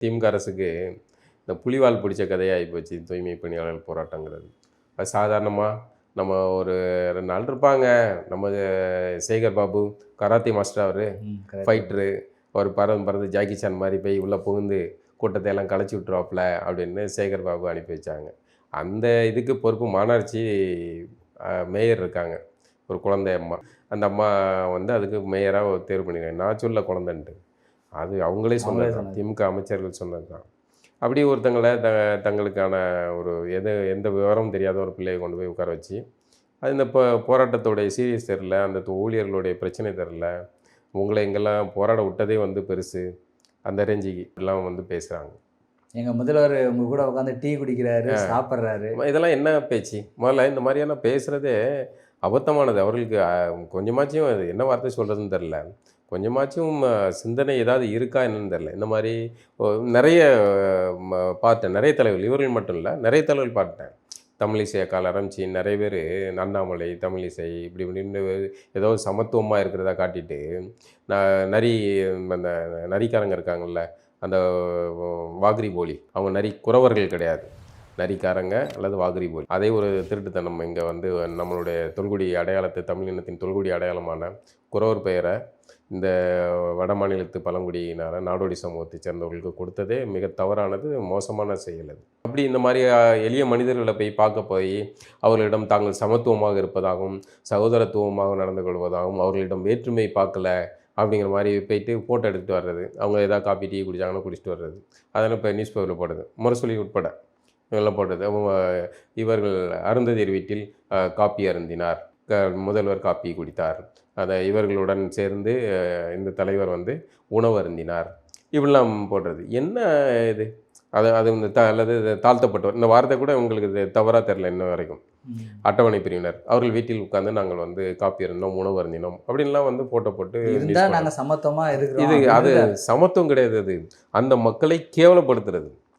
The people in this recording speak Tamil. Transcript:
திமுக அரசுக்கு இந்த புலிவால் பிடிச்ச கதையாகி போச்சு தூய்மை பணியாளர் போராட்டங்கிறது. அது சாதாரணமாக நம்ம ஒரு ரெண்டு நாள் இருப்பாங்க. நம்ம சேகர் பாபு கராத்தே மாஸ்டர் அவர். ஃபைட்ரு அவர் பறந்து பறந்து ஜாக்கி சான் மாதிரி போய் உள்ளே புகுந்து கூட்டத்தை எல்லாம் கலைச்சி விட்ருவாப்புல அப்படின்னு சேகர் பாபு அனுப்பி வச்சாங்க. அந்த இதுக்கு பொறுப்பு அஹ், மேயர் இருக்காங்க. ஒரு குழந்தை அம்மா. அந்த அம்மா வந்து அதுக்கு மேயராக தேர்வு பண்ணிருக்காங்க. நான் சொல்ல குழந்தைன்ட்டு. அது அவங்களே சொன்னது. திமுக அமைச்சர்கள் சொன்னது தான். அப்படி ஒருத்தங்களை த தங்களுக்கான ஒரு எது எந்த விவரமும் தெரியாத ஒரு பிள்ளையை கொண்டு போய் உட்கார வச்சு அது இந்த இப்போ போராட்டத்தோடைய சீரியஸ் தெரில அந்த ஊழியர்களுடைய பிரச்சனை தெரில உங்களை எங்கெல்லாம் போராட விட்டதே வந்து பெருசு அந்த ரேஞ்சுக்கு எல்லாம் வந்து பேசுகிறாங்க எங்க முதல்வர் உங்க கூட உட்காந்து டீ குடிக்கிறாரு சாப்பிட்றாரு. இதெல்லாம் என்ன பேச்சு? முதல்ல இந்த மாதிரியான பேசுகிறதே அபத்தமானது. அவர்களுக்கு கொஞ்சமாச்சும் என்ன வார்த்தை சொல்கிறதுன்னு தெரில கொஞ்சமாச்சும் சிந்தனை ஏதாவது இருக்கா என்னன்னு தெரில இந்த மாதிரி நிறைய பார்த்தேன். நிறைய தலைவர்கள் இவர்கள் மட்டும் இல்லை நிறைய தலைவர்கள் பார்த்தேன். தமிழிசை அக்கால் ஆரம்பிச்சு நிறைய பேர் அண்ணாமலை தமிழிசை இப்படி இப்படின்னு ஏதோ சமத்துவமாக இருக்கிறதா காட்டிட்டு நான் நரி அந்த நரிக்காரங்க இருக்காங்கள்ல அந்த வாக்ரி போலி அவங்க நரி குறவர்கள் கிடையாது. நரிக்காரங்க அல்லது வாகரி போலி. அதே ஒரு திருட்டுத்தனம் இங்கே வந்து நம்மளுடைய தொல்குடி அடையாளத்தை தமிழினத்தின் தொல்குடி அடையாளமான குறவர் பெயரை இந்த வட மாநிலத்து பழங்குடியினார நாடோடி சமூகத்தை சேர்ந்தவர்களுக்கு கொடுத்ததே மிக தவறானது மோசமான செயல் அது. அப்படி இந்த மாதிரி எளிய மனிதர்களை போய் பார்க்க போய் அவர்களிடம் தாங்கள் சமத்துவமாக இருப்பதாகவும் சகோதரத்துவமாக நடந்து கொள்வதாகவும் அவர்களிடம் வேற்றுமை பார்க்கல அப்படிங்கிற மாதிரி போயிட்டு ஃபோட்டோ எடுத்துகிட்டு வர்றது. அவங்க ஏதாவது காப்பி டீ குடித்தாங்கன்னா குடிச்சிட்டு வர்றது. அதெல்லாம் இப்போ நியூஸ் பேப்பரில் போடுது முரசொலி உட்பட. போட்டது இவர்கள் அருந்ததியர் வீட்டில் காப்பி அருந்தினார். முதல்வர் காப்பி குடித்தார். அதை இவர்களுடன் சேர்ந்து இந்த தலைவர் வந்து உணவு அருந்தினார். இப்படிலாம் போடுறது என்ன இது? அது அது இந்த த அல்லது தாழ்த்தப்பட்டவர். இந்த வார்த்தை கூட உங்களுக்கு தவறாக தெரில இன்ன வரைக்கும். அட்டவணை பிரிவினர். அவர்கள் வீட்டில் உட்கார்ந்து நாங்கள் வந்து காப்பி இருந்தோம் உணவு அருந்தினோம். அப்படின்லாம் வந்து போட்டோ போட்டு இருந்தா news நாங்க சமத்துவமா இருக்கிறோம் இது அது சமத்துவம் கிடையாது அது. அந்த மக்களை கேவலப்படுத்துறது.